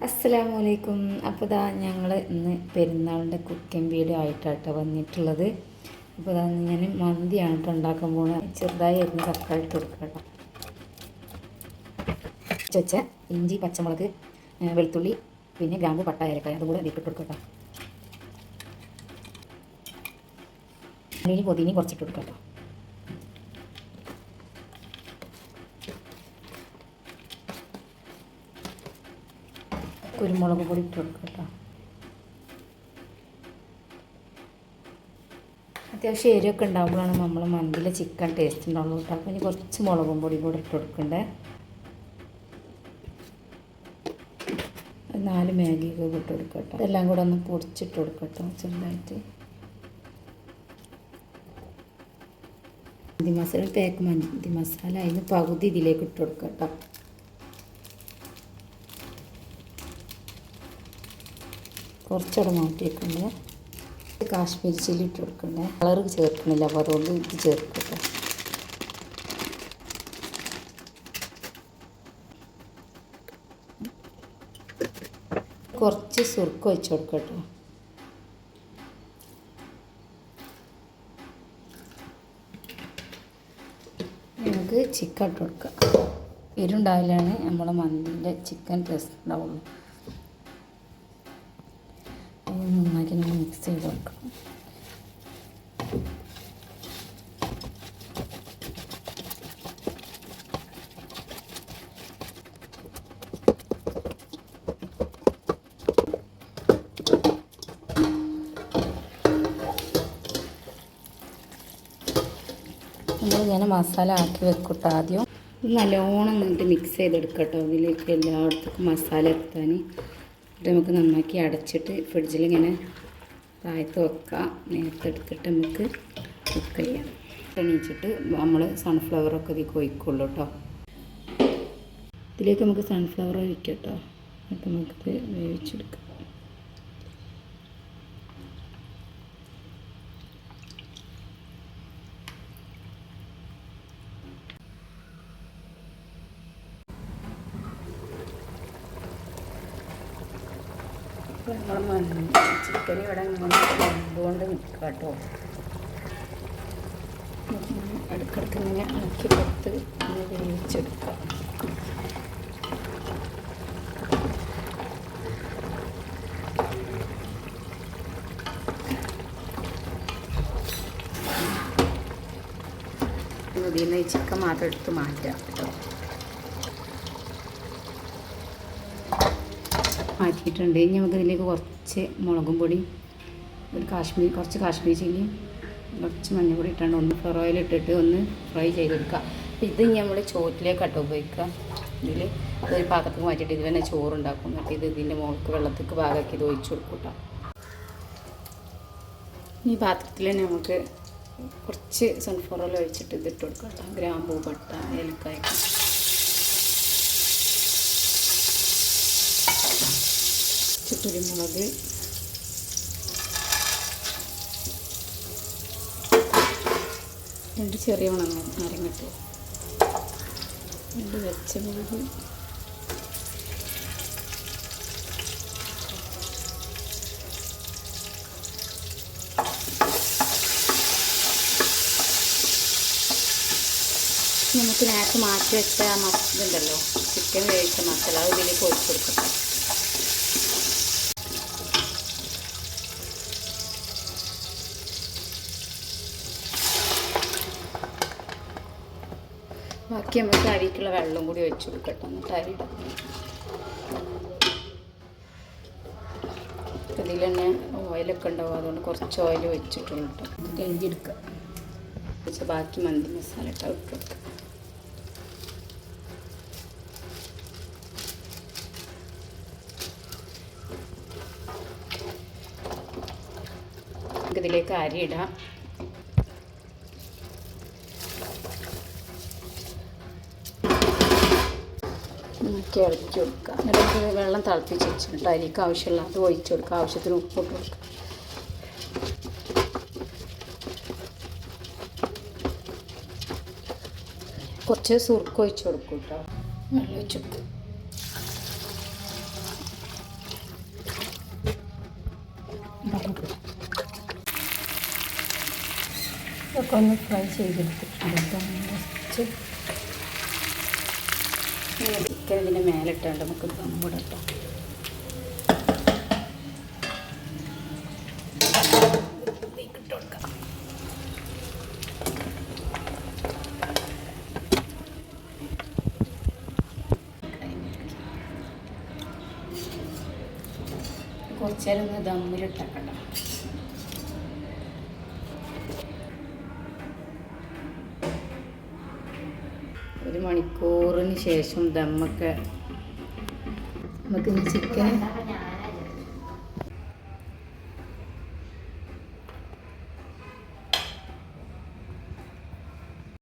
അസ്സലാമു അലൈക്കും അപ്പോൾ ഇതാ ഞങ്ങൾ ഇന്ന് പെരുന്നാളിന്റെ കുക്കിംഗ് വീഡിയോ ആയിട്ടാട്ടോ വന്നിട്ടുള്ളത്. അപ്പോൾ ഇതാ ഞാൻ മന്തിയാണ് കേട്ടോ ഉണ്ടാക്കാൻ പോകുന്നത് ചെറുതായി അരിഞ്ഞ് തക്കാളി ഇട്ട് കൊടുക്കുക ചൊച്ച ഇഞ്ചി പച്ചമുളക് വെളുത്തുള്ളി പിന്നെ ഗ്രാമ്പു പട്ട ഏലക്കായ അതും കൂടെ അതിട്ട് കൊടുക്കുക അല്ലെങ്കിൽ പൊതിനി കുറച്ചിട്ട് കൊടുക്കുക കുരുമുളക് പൊടി ഇട്ട് കൊടുക്കുക കേട്ടോ. അത്യാവശ്യം എരിവൊക്കെ ഉണ്ടാകുമ്പോഴാണ് നമ്മൾ മന്തിയിലെ ചിക്കൻ ടേസ്റ്റ് ഉണ്ടാവുള്ളൂ കേട്ടോ. അപ്പോൾ ഇനി കുറച്ച് മുളകും പൊടി കൂടെ ഇട്ട് കൊടുക്കണ്ടേ? നാല് മാഗിയൊക്കെ ഇട്ട് കൊടുക്കുക കേട്ടോ. ഇതെല്ലാം കൂടെ ഒന്ന് പൊടിച്ചിട്ട് കൊടുക്കുക കേട്ടോ ചെറുതായിട്ട്. മന്തി മസാല പാക്ക് മന്തി മസാല അതിന് പകുതി ഇതിലേക്ക് ഇട്ട് കൊടുക്കുക കേട്ടോ കുറച്ചുകൂടെ മാറ്റി വെക്കണ്ടേ കാശ്മീരി ചില്ലി ഇട്ട് കൊടുക്കണ്ടേ കളർ ചേർക്കണില്ല അപ്പോൾ അതുകൊണ്ട് ഇത് ചേർക്കട്ടെ. കുറച്ച് സുർക്ക് വെച്ച് കൊടുക്കട്ടെ നമുക്ക് ചിക്കൻ ഇട്ട് കൊടുക്കാം. ഇരുണ്ടാവില്ലാണ് നമ്മുടെ മന്തിന്റെ ചിക്കൻ ടേസ്റ്റ് ഉണ്ടാവുള്ളൂ. അത് നന്നാക്കി ഞാൻ മിക്സ് ചെയ്ത് കൊടുക്കണം നമ്മളിങ്ങനെ മസാല ആക്കി വെക്കട്ടെ ആദ്യം. നല്ലോണം എന്നിട്ട് മിക്സ് ചെയ്തെടുക്കട്ടോ. ഇതിലേക്ക് എല്ലായിടത്തേക്കും മസാല എത്താൻ എന്നിട്ട് നമുക്ക് നന്നാക്കി അടച്ചിട്ട് ഫ്രിഡ്ജിൽ ഇങ്ങനെ താഴത്ത് വെക്കാം. നേരത്തെ എടുത്തിട്ട് നമുക്ക് കുക്ക് ചെയ്യാം. എണീച്ചിട്ട് നമ്മൾ സൺഫ്ലവറൊക്കെ ഇതിൽ കൊയ്ക്കുള്ളൂ കേട്ടോ ഇതിലേക്ക് നമുക്ക് സൺഫ്ലവർ ഒഴിക്കാം കേട്ടോ എന്നിട്ട് നമുക്കിത് വേവിച്ചെടുക്കാം. അപ്പോൾ ഇങ്ങനെ ഇളക്കി കൊടുത്ത് നിന്ന് ചിക്കൻ മാത്രം എടുത്ത് മാറ്റാം കേട്ടോ. മാറ്റിയിട്ടുണ്ട്. ഇനി നമുക്ക് ഇതിലേക്ക് കുറച്ച് മുളകും പൊടി ഒരു കാശ്മീർ കുറച്ച് കാശ്മീർ ചില്ലി കുറച്ച് മഞ്ഞൾപ്പൊടി ഇട്ടാണ്ട് ഒന്ന് ഫ്രൈ ഓയിൽ ഇട്ടിട്ട് ഒന്ന് ഫ്രൈ ചെയ്തെടുക്കുക. അപ്പോൾ ഇത് നമ്മൾ ചോറ്റിലേക്ക് കട്ട ഉപയോഗിക്കുക. ഇതിൽ അതൊരു പാത്രത്തിൽ മാറ്റിയിട്ട് ഇതിൽ തന്നെ ചോറുണ്ടാക്കും. എന്നിട്ട് ഇത് ഇതിന്റെ മുകൾക്ക് വെള്ളത്തേക്ക് പാകമാക്കി ഇത് ഒഴിച്ചു കൊടുക്കും കേട്ടോ. ഈ പാത്രത്തിൽ തന്നെ നമുക്ക് കുറച്ച് സൺഫ്ലവർ ഓയിൽ ഒഴിച്ചിട്ട് ഇതിട്ട് കൊടുക്കാം ഗ്രാമ്പൂ പട്ട ഏലക്കായൊക്കെ. കുറച്ച് കുരുമുളക്. രണ്ട് ചെറിയ ഉണങ്ങ നാരങ്ങട്ട് രണ്ട് പച്ചമുളക്. നമുക്ക് നേരത്തെ മാറ്റി വെച്ച മസാല ഉണ്ടല്ലോ ചിക്കൻ വേവിച്ച മസാല അത് ഇതിലേക്ക് ഒഴിച്ചു കൊടുക്കട്ടെ ബാക്കി നമുക്ക് അരിക്കുള്ള വെള്ളം കൂടി വെച്ച് കൊടുക്കട്ടെ. എന്നിട്ട് അരി ഇതിൽ തന്നെ ഓയിലൊക്കെ ഉണ്ടാവും. അതുകൊണ്ട് കുറച്ച് ഓയിൽ വെച്ചിട്ടുള്ളൂ കേട്ടോ. എടുക്കുക എഴുതിയെടുക്കുക വെച്ച് ബാക്കി മന്തി മസാല ഇട്ട് ഇട്ട് കൊടുക്കുക ഇതിലേക്ക് അരി ഇടാം. ഇളക്കി ഇളക്കി കൊടുക്കുക. എന്നിട്ട് വെള്ളം തിളപ്പിച്ച് വെച്ചിട്ട് അതിലേക്ക് ആവശ്യമുള്ള അത് ഒഴിച്ചു കൊടുക്കുക. ആവശ്യത്തിന് ഉപ്പ് ഇട്ട് കൊടുക്കുക. കുറച്ച് സുർക്ക് ഒഴിച്ചു കൊടുക്കും കേട്ടോ വെള്ളം ഒഴിച്ചു കൊടുക്കും ഇതൊക്കെ ഒന്ന് ഫ്രൈ ചെയ്തെടുത്തിട്ടുണ്ട് ചിക്കൻ ഇതിന്റെ മേലിട്ടുണ്ട് നമുക്ക് നമ്മുടെ ഇട്ടാം കുറച്ചേരം ഒന്ന് ദമ്മിലിട്ടാക്കണ്ട ഒരു മണിക്കൂറിന് ശേഷം ദമ്മൊക്കെ. നമുക്ക് ചിക്കൻ